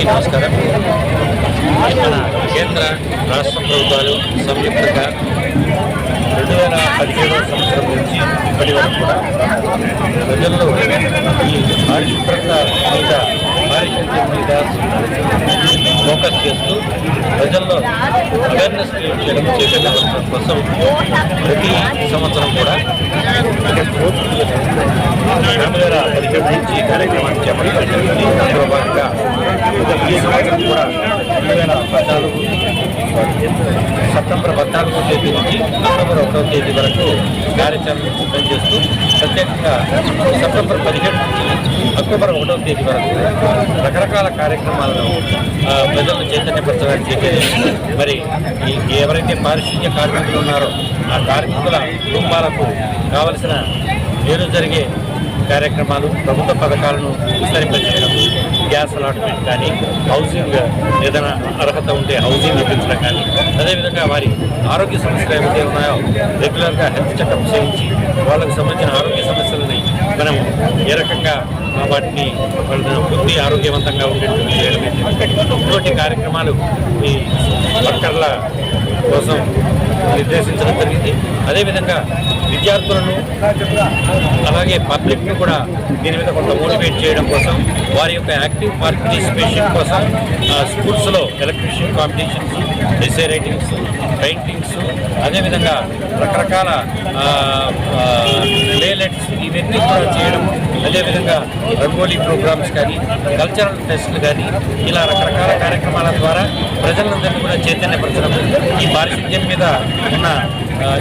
నమస్కారం. మన కేంద్ర రాష్ట్ర ప్రభుత్వాలు సంయుక్తంగా రెండు వేల పదిహేడవ సంవత్సరం నుంచి ఇప్పటి వరకు కూడా ప్రజల్లో ఈ పారిశుభ్రత మీద పారిశుద్ధ్యం మీద ఫోకస్ చేస్తూ ప్రజల్లో అవేర్నెస్ క్రియేట్ చేయడం చైతన్యపరచడం కోసం ప్రతి సంవత్సరం కూడా రెండు వేల పదిహేడు నుంచి కార్యక్రమాన్ని చేపట్టడం అందులో భాగంగా కూడా రెండు వేల పద్నాలుగు సెప్టెంబర్ పద్నాలుగో తేదీ నుంచి అక్టోబర్ ఒకటో తేదీ వరకు కార్యాచరణ సిద్ధం చేస్తూ ప్రత్యేకంగా సెప్టెంబర్ పదిహేడు నుంచి అక్టోబర్ ఒకటో తేదీ వరకు రకరకాల కార్యక్రమాలను ప్రజలను చైతన్యపరచడానికి మరి ఎవరైతే పారిశుద్ధ్య కార్మికులు ఉన్నారో ఆ కార్మికుల కుటుంబాలకు కావలసిన నేను జరిగే కార్యక్రమాలు ప్రభుత్వ పథకాలను విస్తరింపజేయడం గ్యాస్ అలాట్మెంట్ కానీ హౌసింగ్ ఏదైనా అర్హత ఉంటే హౌసింగ్ ఇప్పించడం కానీ అదేవిధంగా వారి ఆరోగ్య సమస్యలు ఏవైతే ఉన్నాయో రెగ్యులర్గా హెల్త్ చెకప్ చేయించి వాళ్ళకు సంబంధించిన ఆరోగ్య సమస్యలని మనం ఏ రకంగా వాటిని బుద్ధి ఆరోగ్యవంతంగా ఉండేటువంటి చేయడమే ఇటువంటి కార్యక్రమాలు ఈ వర్కర్ల కోసం నిర్దేశించడం జరిగింది. అదేవిధంగా విద్యార్థులను అలాగే పబ్లిక్ను కూడా దీని మీద కొంత మోటివేట్ చేయడం కోసం వారి యొక్క యాక్టివ్ పార్టిసిపేషన్ కోసం స్కూల్స్లో electrician competitions essay writings paintings అదేవిధంగా రకరకాల లేలెట్స్ ఇవన్నీ కూడా చేయడం అదేవిధంగా రంగోలీ ప్రోగ్రామ్స్ కానీ కల్చరల్ ఫెస్ట్లు కానీ ఇలా రకరకాల కార్యక్రమాల ద్వారా ప్రజలందరినీ కూడా చైతన్యపరచడం ఈ పారిశుద్ధ్యం మీద ఉన్న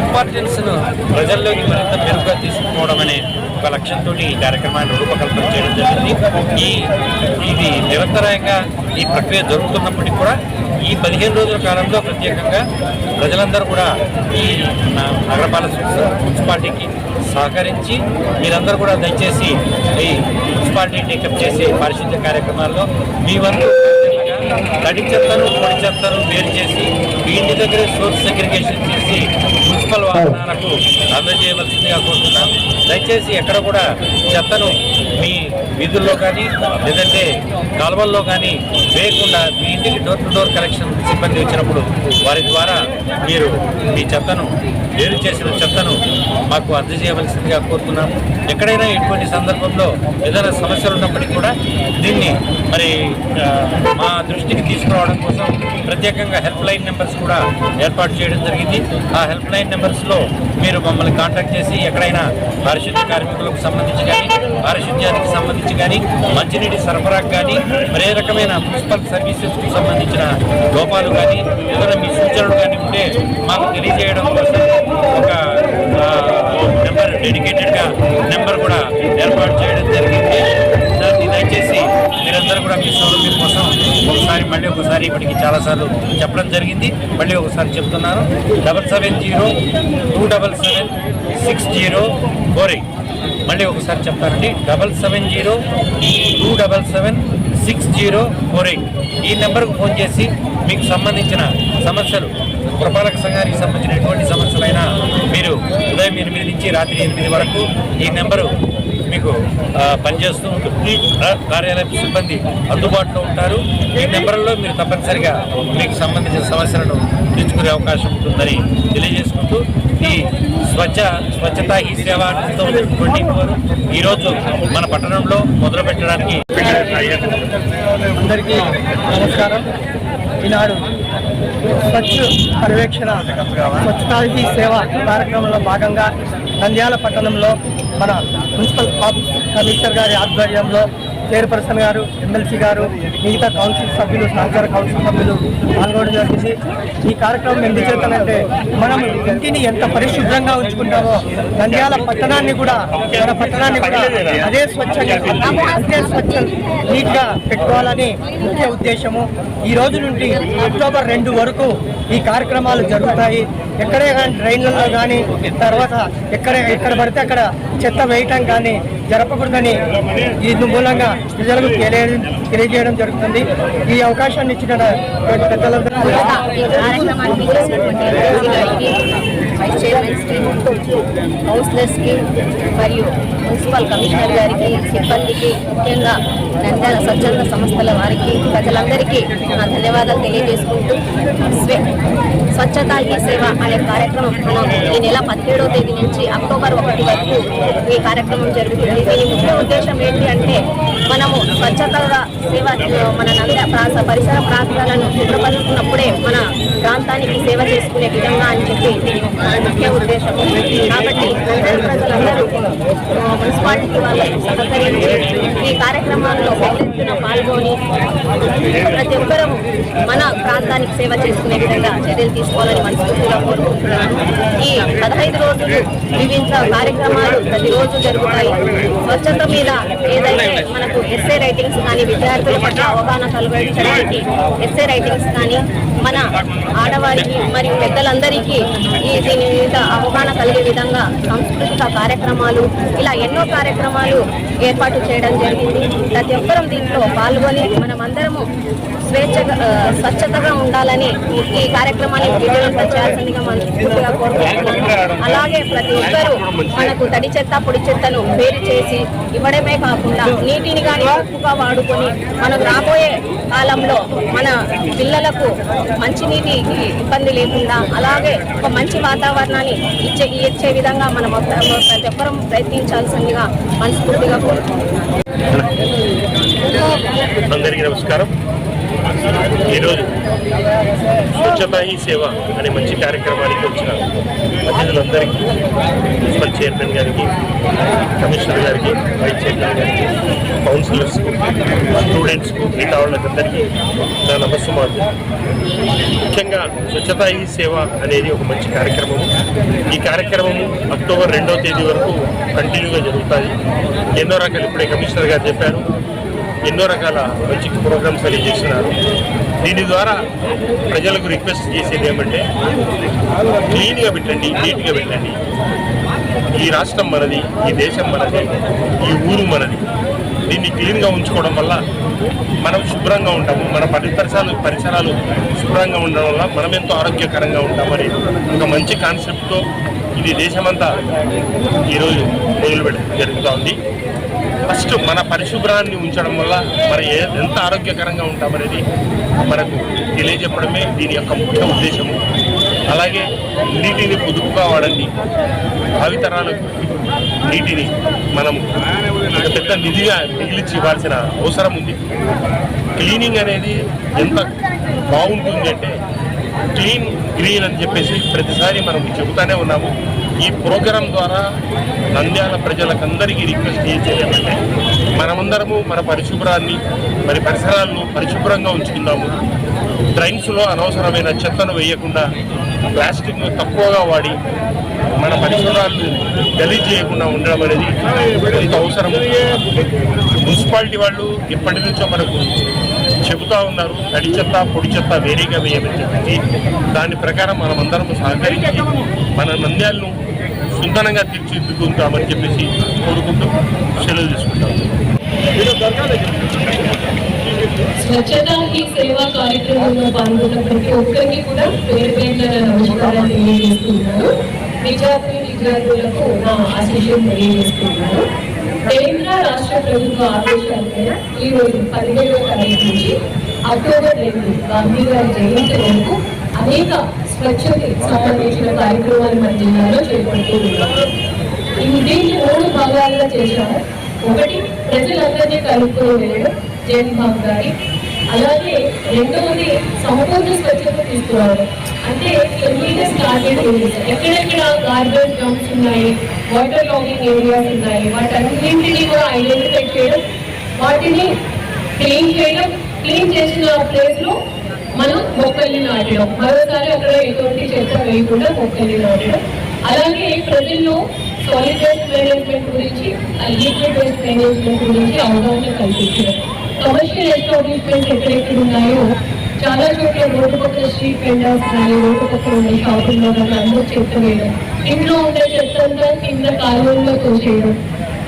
ఇంపార్టెన్స్ను ప్రజల్లోకి మరింత మెరుగ్గా తీసుకుపోవడం అనే ఒక లక్ష్యంతో ఈ కార్యక్రమాన్ని రూపకల్పన చేయడం జరిగింది. ఈ ఇది నిరంతరాయంగా ఈ ప్రక్రియ జరుగుతున్నప్పటికీ కూడా ఈ పదిహేను రోజుల కాలంలో ప్రత్యేకంగా ప్రజలందరూ కూడా ఈ నగరపాలక మున్సిపాలిటీకి సహకరించి మీరందరూ కూడా దయచేసి ఈ మున్సిపాలిటీ టేకప్ చేసే పారిశుద్ధ్య కార్యక్రమాల్లో మీ వంతు తడి చెత్తను పొడి చెత్తను వేరు చేసి వీటి దగ్గర దగ్గరే సోర్స్ సెగ్రిగేషన్ చేసి మున్సిపల్ వాహనాలకు అందజేయవలసిందిగా కోరుతున్నాం దయచేసి ఎక్కడ కూడా చెత్తను మీ వీధుల్లో కానీ లేదంటే కాలువల్లో కానీ వేయకుండా మీ ఇంటికి డోర్ టు డోర్ కలెక్షన్ సిబ్బంది వచ్చినప్పుడు వారి ద్వారా మీరు మీ చెత్తను వేరు చేసిన చెత్తను మాకు అందజేయవలసిందిగా కోరుతున్నాము ఎక్కడైనా ఇటువంటి సందర్భంలో ఏదైనా సమస్యలు ఉన్నప్పటికీ కూడా దీన్ని మరి ఆ, మా దృష్టికి తీసుకురావడం కోసం ప్రత్యేకంగా హెల్ప్ లైన్ నెంబర్స్ కూడా ఏర్పాటు చేయడం జరిగింది. ఆ హెల్ప్ లైన్ నెంబర్స్లో మీరు మమ్మల్ని కాంటాక్ట్ చేసి ఎక్కడైనా పారిశుద్ధ్య కార్మికులకు సంబంధించి కానీ పారిశుద్ధ్యానికి సంబంధించి కానీ మంచినీటి సరఫరాకు కానీ మరే రకమైన మున్సిపల్ సర్వీసెస్కు సంబంధించిన లోపాలు కానీ ఏదైనా మీ సూచనలు కానీ ఉంటే మాకు తెలియజేయడం కోసం ఒక నెంబర్ డెడికేటెడ్గా నెంబర్ కూడా ఏర్పాటు చేయడం జరిగింది. మీరందరూ కూడా మీ సౌలభ్యం కోసం ఒకసారి మళ్ళీ ఒకసారి ఇప్పటికి చాలాసార్లు చెప్పడం జరిగింది. మళ్ళీ ఒకసారి చెప్తున్నాను double seven zero two double seven six zero four eight. మళ్ళీ ఒకసారి చెప్తానండి. Double seven zero two double seven six zero four eight. ఈ నెంబర్కు ఫోన్ చేసి మీకు సంబంధించిన సమస్యలు పురపాలక సంఘానికి సంబంధించిన ఎటువంటి సమస్యలైనా మీరు ఉదయం ఎనిమిది నుంచి రాత్రి ఎనిమిది వరకు ఈ నెంబరు మీకు పనిచేస్తూ ఉంటుంది కార్యాలయ సిబ్బంది అందుబాటులో ఉంటారు. ఈ నెంబర్లో మీరు తప్పనిసరిగా మీకు సంబంధించిన సమస్యలను తెచ్చుకునే అవకాశం ఉంటుందని తెలియజేసుకుంటూ ఈ స్వచ్ఛ స్వచ్ఛతా ఈ సేవ ట్వంటీ ఫోర్ ఈరోజు మన పట్టణంలో మొదలు పెట్టడానికి అందరికీ నమస్కారం. ఈనాడు స్వచ్ఛ పర్యవేక్షణ స్వచ్ఛతా సేవ కార్యక్రమంలో భాగంగా నంద్యాల పట్టణంలో మన మున్సిపల్ ఆఫీస్ కమిషనర్ గారి ఆధ్వర్యంలో చైర్పర్సన్ గారు ఎమ్మెల్సీ గారు మిగతా కౌన్సిల్ సభ్యులు సహకార కౌన్సిల్ సభ్యులు పాల్గొనడం జరిగింది. ఈ కార్యక్రమం ఎందుకు చేస్తానంటే మనం ఇంటిని ఎంత పరిశుభ్రంగా ఉంచుకుంటామో నంద్యాల పట్టణాన్ని కూడా మన పట్టణాన్ని కూడా అదే స్వచ్ఛంగా అంతే స్వచ్ఛ నీట్గా పెట్టుకోవాలని ముఖ్య ఉద్దేశము. ఈ రోజు నుండి అక్టోబర్ రెండు వరకు ఈ కార్యక్రమాలు జరుగుతాయి. ఎక్కడే కానీ ట్రైన్లలో కానీ తర్వాత ఎక్కడ ఎక్కడ పడితే అక్కడ చెత్త వేయటం కానీ జరపకూడదని ఈ మూలంగా ప్రజలకు తెలియజేయడం జరుగుతుంది. ఈ అవకాశాన్ని ఇచ్చిన పెద్దలందరూ కూడా కార్యక్రమానికి వైస్ చైర్మన్స్కి కౌన్సిలర్స్కి మరియు మున్సిపల్ కమిషనర్ గారికి సిబ్బందికి ముఖ్యంగా నంద్యాల స్వచ్ఛంద సంస్థల వారికి ప్రజలందరికీ నా ధన్యవాదాలు తెలియజేసుకుంటూ స్వే- ఈ సేవ అనే కార్యక్రమం మనం ఈ నెల పదిహేడవ తేదీ నుంచి అక్టోబర్ ఒకటి వరకు ఈ కార్యక్రమం జరుగుతుంది. దీని ముఖ్య ఉద్దేశం ఏంటి అంటే మనము స్వచ్ఛతగా సేవ మన నంద్య ప్రాంత పరిసర ప్రాంతాలను శుభ్రపరుచుకున్నప్పుడే మన ప్రాంతానికి సేవ చేసుకునే విధంగా అని చెప్పి దీని ముఖ్య ఉద్దేశం కాబట్టి ప్రజలందరూ మున్సిపాలిటీ వాళ్ళకు సహకరించి ఈ కార్యక్రమాల్లో పెద్ద ఎత్తున పాల్గొని ప్రతి ఒక్కరూ మన ప్రాంతానికి సేవ చేసుకునే విధంగా చర్యలు తీసుకోవాలని మనస్ఫూర్తిగా కోరుకుంటున్నాను. ఈ పదహైదు రోజులు వివిధ కార్యక్రమాలు ప్రతిరోజు జరుగుతాయి. స్వచ్ఛత మీద ఏదైతే మనకు ఎస్ఏ రైటింగ్స్ కానీ విద్యార్థుల పట్ల అవగాహన కలగడానికి ఎస్ఏ రైటింగ్స్ కానీ మన ఆడవారికి మరియు పెద్దలందరికీ ఈ మీద అవగాహన కలిగే విధంగా సాంస్కృతిక కార్యక్రమాలు ఇలా ఎన్నో కార్యక్రమాలు ఏర్పాటు చేయడం జరిగింది. ప్రతి ఒక్కరం దీంట్లో పాల్గొని మనమందరము స్వేచ్ఛగా స్వచ్ఛతగా ఉండాలని ఈ కార్యక్రమాన్ని విజయవంతం చేయాల్సిందిగా మనం పూర్తిగా కోరుకుంటున్నాము అలాగే ప్రతి ఒక్కరూ మనకు తడి చెత్త పొడి చెత్తను వేరు చేసి ఇవ్వడమే కాకుండా నీటిని కానీ ఉప్పుగా వాడుకొని మనం రాబోయే కాలంలో మన పిల్లలకు మంచినీటి ఇబ్బంది లేకుండా అలాగే ఒక మంచి వాతావరణాన్ని ఇచ్చే ఇచ్చే విధంగా మనం ప్రతి ఒక్కరం ప్రయత్నించాల్సిందిగా మనస్ఫూర్తిగా కోరుకుంటున్నాను. అందరికీ నమస్కారం. ఈరోజు స్వచ్ఛతా హీ సేవ అనే మంచి కార్యక్రమానికి వచ్చిన అతిథులందరికీ మున్సిపల్ చైర్మన్ గారికి కమిషనర్ గారికి వైస్ చైర్మన్ గారికి కౌన్సిలర్స్కు స్టూడెంట్స్కు మిగతా వాళ్ళకందరికీ నా నమస్సుమాలు ముఖ్యంగా స్వచ్ఛతా హీ సేవ అనేది ఒక మంచి కార్యక్రమము. ఈ కార్యక్రమము అక్టోబర్ రెండవ తేదీ వరకు కంటిన్యూగా జరుగుతుంది ఎన్నో రకాలు ఇప్పుడే కమిషనర్ గారు చెప్పారు. ఎన్నో రకాల మంచి ప్రోగ్రామ్స్ అని చేస్తున్నారు. దీని ద్వారా ప్రజలకు రిక్వెస్ట్ చేసేది ఏమంటే క్లీన్గా పెట్టండి నీట్గా పెట్టండి. ఈ రాష్ట్రం మనది ఈ దేశం మనది ఈ ఊరు మనది. దీన్ని క్లీన్గా ఉంచుకోవడం వల్ల మనం శుభ్రంగా ఉంటాము. మన పరి పరిసరాలు పరిసరాలు శుభ్రంగా ఉండడం వల్ల మనం ఎంతో ఆరోగ్యకరంగా ఉంటామని ఒక మంచి కాన్సెప్ట్తో ఇది దేశమంతా ఈరోజు మొదలుపెట్టడం జరుగుతూ ఉంది. ఫస్ట్ మన పరిశుభ్రాన్ని ఉంచడం వల్ల మరి ఎంత ఆరోగ్యకరంగా ఉంటామనేది మనకు తెలియజెప్పడమే దీని యొక్క ముఖ్య ఉద్దేశము. అలాగే నీటిని పొదుపుగా వాడండి భావితరాలకు నీటిని మనం ఒక పెద్ద నిధిగా మిగిలిచి ఇవ్వాల్సిన అవసరం ఉంది. క్లీనింగ్ అనేది ఎంత బాగుంటుంది అంటే క్లీన్ గ్రీన్ అని చెప్పేసి ప్రతిసారి మనం చెబుతానే ఉన్నాము. ఈ ప్రోగ్రాం ద్వారా నంద్యాల ప్రజలకందరికీ రిక్వెస్ట్ చేసేది మనమందరము మన పరిశుభ్రాన్ని మరి పరిసరాలను పరిశుభ్రంగా ఉంచుకుందాము. డ్రైన్స్లో అనవసరమైన చెత్తను వేయకుండా ప్లాస్టిక్ను తక్కువగా వాడి మన పరిసరాలను గలీజ్ చేయకుండా ఉండడం అనేది ఎంత అవసరం. మున్సిపాలిటీ వాళ్ళు ఎప్పటి నుంచో మనకు చెబుతా ఉన్నారు తడి చెత్త పొడి చెత్త వేరేగా వేయమని చెప్పి. దాని ప్రకారం మనమందరం సహకరించి మన నంద్యాలను సుందరంగా తీర్చిదిద్దుకుంటామని చెప్పేసి కోరుకుంటూ సెలవు తీసుకుంటాము స్వచ్ఛత ఈ సేవా కార్యక్రమంలో పాల్గొన్న ప్రతి ఒక్కరికి కూడా పేరు పేర్ల నమస్కారాలు తెలియజేస్తున్నాను. విద్యార్థి విద్యార్థులకు నా ఆశీస్సులు తెలియజేస్తున్నాను. కేంద్ర రాష్ట్ర ప్రభుత్వ ఆదేశాలపై ఈ రోజు పదిహేడవ తారీఖు నుంచి అక్టోబర్ రెండు గాంధీ గారి జయంతి వరకు అనేక స్వచ్ఛతకి సంబంధించిన కార్యక్రమాలు మన జిల్లాలో చేపడుతూ ఉన్నాం. దీన్ని మూడు భాగాలుగా చేశాము. ఒకటి ప్రజలందరినీ కలుపుకొని వెళ్ళడం జైన్ గారి అలాగే రెండవది సంపూర్ణ స్వచ్ఛత తీసుకురావడం. అంటే క్లీనెస్ టార్గెట్ ఏరియాస్. ఎక్కడెక్కడ గార్బేజ్ డంప్స్ ఉన్నాయి వాటర్ లాగింగ్ ఏరియాస్ ఉన్నాయి వాటన్నింటినీ కూడా ఐడెంటిఫై చేయడం వాటిని క్లీన్ చేయడం క్లీన్ చేసిన ప్లేస్లో మనం మొక్కల్ని నాటడం. మరోసారి అక్కడ ఎటువంటి చెత్త వేయకుండా మొక్కల్ని నాటడం. అలాగే ప్రజల్లో సాలిడ్ వేస్ట్ మేనేజ్మెంట్ గురించి లిక్విడ్ వేస్ట్ మేనేజ్మెంట్ గురించి అవగాహన కల్పించడం. కమర్షియల్ ఎస్టాబ్లిష్మెంట్స్ ఎక్కడెక్కడ ఉన్నాయో చాలా చోట్ల రోడ్డు పక్కన స్ట్రీట్ వెండర్స్ కానీ రోడ్డు పక్కన ఉన్న షాపుల్లో కానీ అందరూ చెత్త వేయడం. ఇంట్లో ఉండే చెత్త అంతా కింద కాలువల్లో తోసేయడం.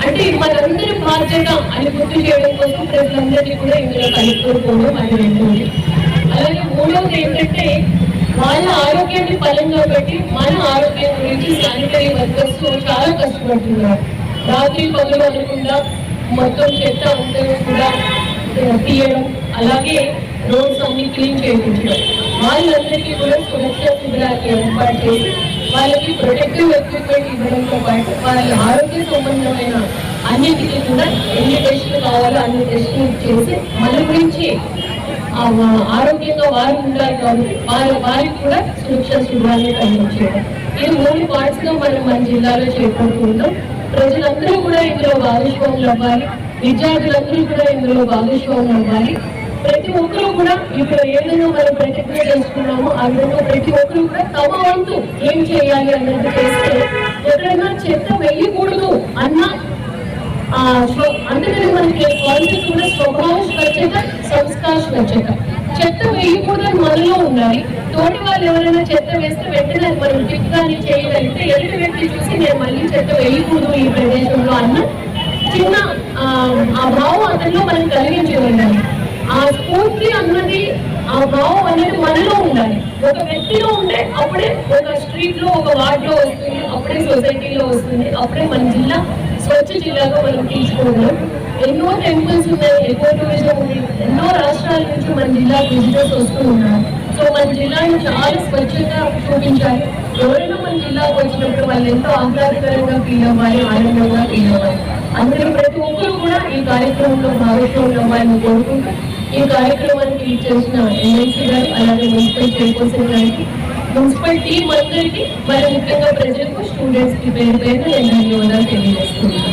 అంటే మనందరి బాధ్యత అని గుర్తు చేయడం కోసం ప్రజలందరినీ కూడా ఇందులో కలుపుకోవడం అది రెండోది. అలాగే మూడవది ఏంటంటే వాళ్ళ ఆరోగ్యాన్ని బలంగా పెట్టి మన ఆరోగ్యం గురించి శానిటరీ వర్కర్స్ చాలా కష్టపడుతున్నారు. రాత్రి పనులు అనకుండా మొత్తం చెత్త అంతా కూడా తీయడం అలాగే రోడ్స్ అన్ని క్లీన్ చేయించడం. వాళ్ళందరికీ కూడా సురక్ష శిబిరాలు ఏర్పాటు చేసి వాళ్ళకి ప్రొటెక్టివ్ ఎక్విప్మెంట్ ఇవ్వడంతో పాటు వాళ్ళ ఆరోగ్య సంబంధమైన అన్నిటికీ కూడా ఎన్ని టెస్టులు కావాలో అన్ని టెస్టులు చేసి మన గురించి ఆరోగ్యంగా వారు ఉంటారు కాబట్టి వారి వారికి కూడా సురక్ష శిబిరాన్ని కలిగించడం ఈ మూడు పార్ట్స్గా మనం మన జిల్లాలో చేపడుతున్నాం ప్రజలందరూ కూడా ఇందులో భాగస్వాములు అవ్వాలి. విద్యార్థులందరూ కూడా ఇందులో భాగస్వాములు అవ్వాలి. ప్రతి ఒక్కరూ కూడా ఇప్పుడు ఏదైనా మనం ప్రతిజ్ఞ చేసుకున్నామో ఆ విధంగా ప్రతి ఒక్కరూ కూడా తమ వంతు ఏం చేయాలి అన్నది చేస్తే ఎక్కడైనా చెత్త వేయకూడదు అన్న అందుకని మనకి కాన్సెప్ట్ కూడా స్వభావం ఖచ్చితంగా సంస్కారం స్వచ్ఛత చెత్త వేయకూడదు మనలో ఉండాలి. తోటి వాళ్ళు ఎవరైనా చెత్త వేస్తే వెంటనే అది మనం టిప్ కానీ చేయగలిగితే ఎదుటి వ్యక్తి చూసి నేను మళ్ళీ చెత్త వేయకూడదు ఈ ప్రదేశంలో అన్న చిన్న ఆ, ఆ భావం అతనిలో మనం కలిగించగలగాలి ఆ స్ఫూర్తి అన్నది ఆ భావం అనేది మనలో ఉండాలి. ఒక వ్యక్తిలో ఉంటే అప్పుడే ఒక స్ట్రీట్లో ఒక వార్డ్లో వస్తుంది అప్పుడే సొసైటీలో వస్తుంది అప్పుడే మన జిల్లా స్వచ్ఛ జిల్లాగా మనం తీసుకోగలం. ఎన్నో టెంపుల్స్ ఉన్నాయి ఎకో టూరిజం ఉంది ఎన్నో రాష్ట్రాల నుంచి మన జిల్లా విజిటర్స్ వస్తూ ఉన్నారు. సో మన జిల్లాని చాలా స్వచ్ఛంగా చూపించాలి. ఎవరైనా మన జిల్లాకు వచ్చినప్పుడు వాళ్ళు ఎంతో ఆహ్లాదకరంగా ఫీల్ అవ్వాలి ఆనందంగా ఫీల్ అవ్వాలి. అందరూ ప్రతి ఒక్కరు కూడా ఈ కార్యక్రమంలో భాగస్వాములు అవ్వాలని కోరుకుంటూ ఈ కార్యక్రమానికి చేసిన ఎమ్మెల్సీ గారు అలాగే మున్సిపల్ చైర్పర్సన్ గారికి మున్సిపల్ టీం అందరికీ మరి ముఖ్యంగా ప్రజలకు స్టూడెంట్స్కి పేరు పేరు నేను ధన్యవాదాలు తెలియజేస్తున్నాను.